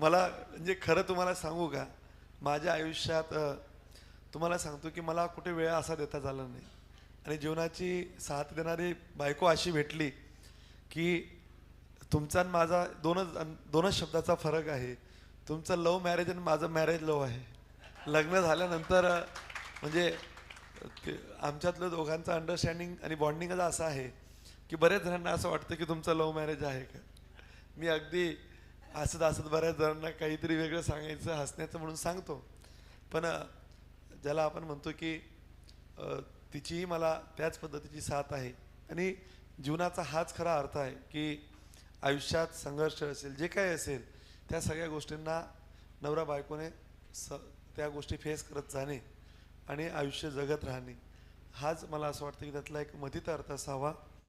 मला म्हणजे खरं तुम्हाला सांगू का? माझ्या आयुष्यात तुम्हाला सांगतो की मला कुठे वेळ असा देता झाला नाही. आणि जीवनाची साथ देणारी बायको अशी भेटली की तुमचा आणि माझा दोनच दोनच शब्दाचा फरक आहे. तुमचं लव मॅरेज आणि माझं मॅरेज लव आहे. लग्न झाल्यानंतर म्हणजे आमच्यातलं दोघांचं अंडरस्टँडिंग आणि बॉन्डिंगच असं आहे की बऱ्याच जणांना असं वाटतं की तुमचं लव मॅरेज आहे का? मी अगदी हसत असत बऱ्याच जणांना काहीतरी वेगळं सांगायचं हसण्याचं म्हणून सांगतो. पण ज्याला आपण म्हणतो की तिचीही मला त्याच पद्धतीची साथ आहे. आणि जीवनाचा हाच खरा अर्थ आहे की आयुष्यात संघर्ष असेल जे काही असेल त्या सगळ्या गोष्टींना नवरा बायकोने स त्या गोष्टी फेस करत जाणे आणि आयुष्य जगत राहणे. हाच मला असं वाटतं की त्यातला एक मधित अर्थ असावा.